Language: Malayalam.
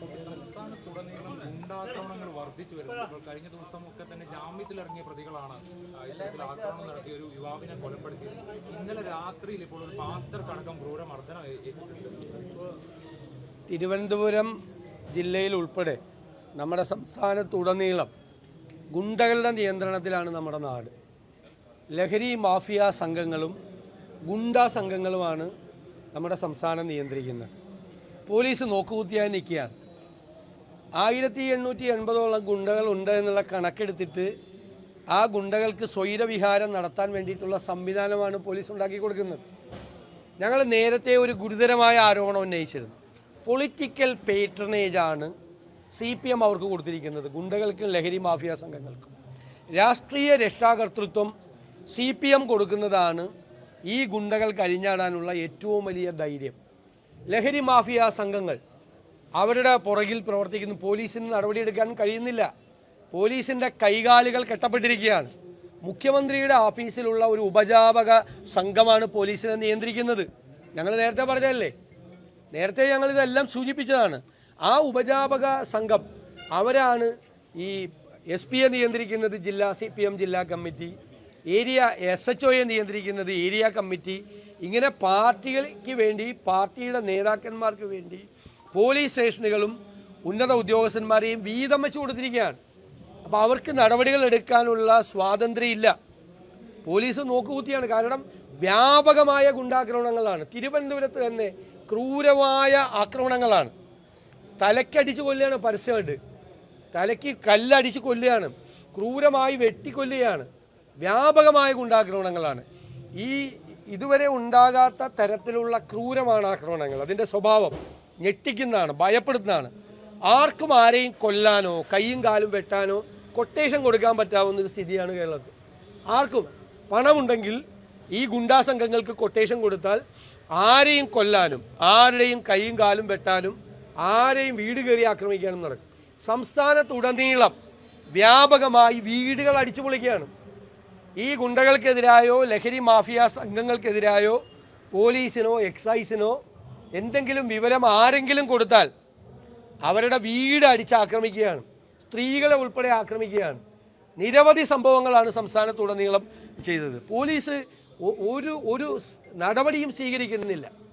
സംസ്ഥാനത്തുടനീളം ഗുണ്ടാക്രമണങ്ങൾ വർദ്ധിച്ചു വരുന്നു. ഇപ്പോൾ കഴിഞ്ഞ ദിവസമൊക്കെ തന്നെ ജാമ്യത്തിലിറങ്ങിയ പ്രതികളാണ് ഇത്തരത്തിൽ ആക്രമണം നടത്തിയ ഒരു യുവാവിനെ കൊലപ്പെടുത്തിയത് ഇന്നലെ രാത്രിയിൽ ഇപ്പോൾ ഒരു പാസ്റ്റർക്കടക്കം ക്രൂരമർദ്ദനം ഏറ്റിട്ടുണ്ട്. തിരുവനന്തപുരം ജില്ലയിൽ ഉൾപ്പെടെ നമ്മുടെ സംസ്ഥാനത്തുടനീളം ഗുണ്ടകളുടെ നിയന്ത്രണത്തിലാണ് നമ്മുടെ നാട്. ലഹരി മാഫിയ സംഘങ്ങളും ഗുണ്ട സംഘങ്ങളുമാണ് നമ്മുടെ സംസ്ഥാനം നിയന്ത്രിക്കുന്നത്. പോലീസ് നോക്കുകുത്തിയായി നിൽക്കുകയാണ്. ആയിരത്തി എണ്ണൂറ്റി എൺപതോളം ഗുണ്ടകൾ ഉണ്ട് എന്നുള്ള കണക്കെടുത്തിട്ട് ആ ഗുണ്ടകൾക്ക് സ്വൈരവിഹാരം നടത്താൻ വേണ്ടിയിട്ടുള്ള സംവിധാനമാണ് പോലീസ് ഉണ്ടാക്കി കൊടുക്കുന്നത്. ഞങ്ങൾ നേരത്തെ ഒരു ഗുരുതരമായ ആരോപണം ഉന്നയിച്ചിരുന്നു. പൊളിറ്റിക്കൽ പേട്രണേജാണ് സി പി എം അവർക്ക് കൊടുത്തിരിക്കുന്നത് ഗുണ്ടകൾക്കും ലഹരി മാഫിയ സംഘങ്ങൾക്കും. രാഷ്ട്രീയ രക്ഷാകർത്തൃത്വം സി പി എം കൊടുക്കുന്നതാണ് ഈ ഗുണ്ടകൾ കഴിഞ്ഞാടാനുള്ള ഏറ്റവും വലിയ ധൈര്യം. ലഹരി മാഫിയ സംഘങ്ങൾ അവരുടെ പുറകിൽ പ്രവർത്തിക്കുന്ന. പോലീസിന് നടപടിയെടുക്കാൻ കഴിയുന്നില്ല. പോലീസിന്റെ കൈകാലുകൾ കെട്ടപ്പെട്ടിരിക്കുകയാണ്. മുഖ്യമന്ത്രിയുടെ ഓഫീസിലുള്ള ഒരു ഉപജാപക സംഘമാണ് പോലീസിനെ നിയന്ത്രിക്കുന്നത്. ഞങ്ങൾ നേരത്തെ പറഞ്ഞതല്ലേ? നേരത്തെ ഞങ്ങൾ ഇതെല്ലാം സൂചിപ്പിച്ചതാണ്. ആ ഉപജാപക സംഘം അവരാണ് ഈ എസ് പിയെ നിയന്ത്രിക്കുന്നത് ജില്ലാ സി പി എം ജില്ലാ കമ്മിറ്റി ഏരിയ എസ് എച്ച് ഒയെ നിയന്ത്രിക്കുന്നത് ഏരിയ കമ്മിറ്റി ഇങ്ങനെ പാർട്ടികൾക്ക് വേണ്ടി പാർട്ടിയുടെ നേതാക്കന്മാർക്ക് വേണ്ടി പോലീസ് സ്റ്റേഷനുകളും ഉന്നത ഉദ്യോഗസ്ഥന്മാരെയും വീതം വെച്ച് കൊടുത്തിരിക്കുകയാണ്. അപ്പോൾ അവർക്ക് നടപടികൾ എടുക്കാനുള്ള സ്വാതന്ത്ര്യം ഇല്ല പോലീസ് നോക്കുകൂത്തിയാണ്. കാരണം വ്യാപകമായ ഗുണ്ടാക്രമണങ്ങളാണ്. തിരുവനന്തപുരത്ത് തന്നെ ക്രൂരമായ ആക്രമണങ്ങളാണ്. തലക്കടിച്ച് കൊല്ലുകയാണ് പരസ്യമായിട്ട്. തലയ്ക്ക് കല്ലടിച്ച് കൊല്ലുകയാണ്. ക്രൂരമായി വെട്ടിക്കൊല്ലുകയാണ്. വ്യാപകമായ ഗുണ്ടാക്രമണങ്ങളാണ്. ഈ ഇതുവരെ ഉണ്ടാകാത്ത തരത്തിലുള്ള ക്രൂരമാണ് ആക്രമണങ്ങൾ. അതിന്റെ സ്വഭാവം. ഞെട്ടിക്കുന്നതാണ് ഭയപ്പെടുത്തുന്നതാണ് ആർക്കും ആരെയും കൊല്ലാനോ കൈയും കാലും വെട്ടാനോ കൊട്ടേഷൻ കൊടുക്കാൻ പറ്റാവുന്ന ഒരു സ്ഥിതിയാണ് കേരളത്തിൽ. ആർക്കും പണമുണ്ടെങ്കിൽ ഈ ഗുണ്ടാ സംഘങ്ങൾക്ക് കൊട്ടേഷൻ കൊടുത്താൽ ആരെയും കൊല്ലാനും ആരുടെയും കൈയും കാലും വെട്ടാനും ആരെയും വീട് കയറി ആക്രമിക്കാനും നടക്കും. സംസ്ഥാനത്തുടനീളം വ്യാപകമായി വീടുകൾ അടിച്ചു പൊളിക്കുകയാണ് ഈ ഗുണ്ടകൾക്കെതിരായോ ലഹരി മാഫിയ സംഘങ്ങൾക്കെതിരായോ പോലീസിനോ എക്സൈസിനോ എന്തെങ്കിലും വിവരം ആരെങ്കിലും കൊടുത്താൽ അവരുടെ വീട് അടിച്ച് ആക്രമിക്കുകയാണ് സ്ത്രീകളെ ഉൾപ്പെടെ ആക്രമിക്കുകയാണ്. നിരവധി സംഭവങ്ങളാണ് സംസ്ഥാനത്തുടനീളം ചെയ്തത്. പോലീസ് ഒരു ഒരു നടപടിയും സ്വീകരിക്കുന്നില്ല.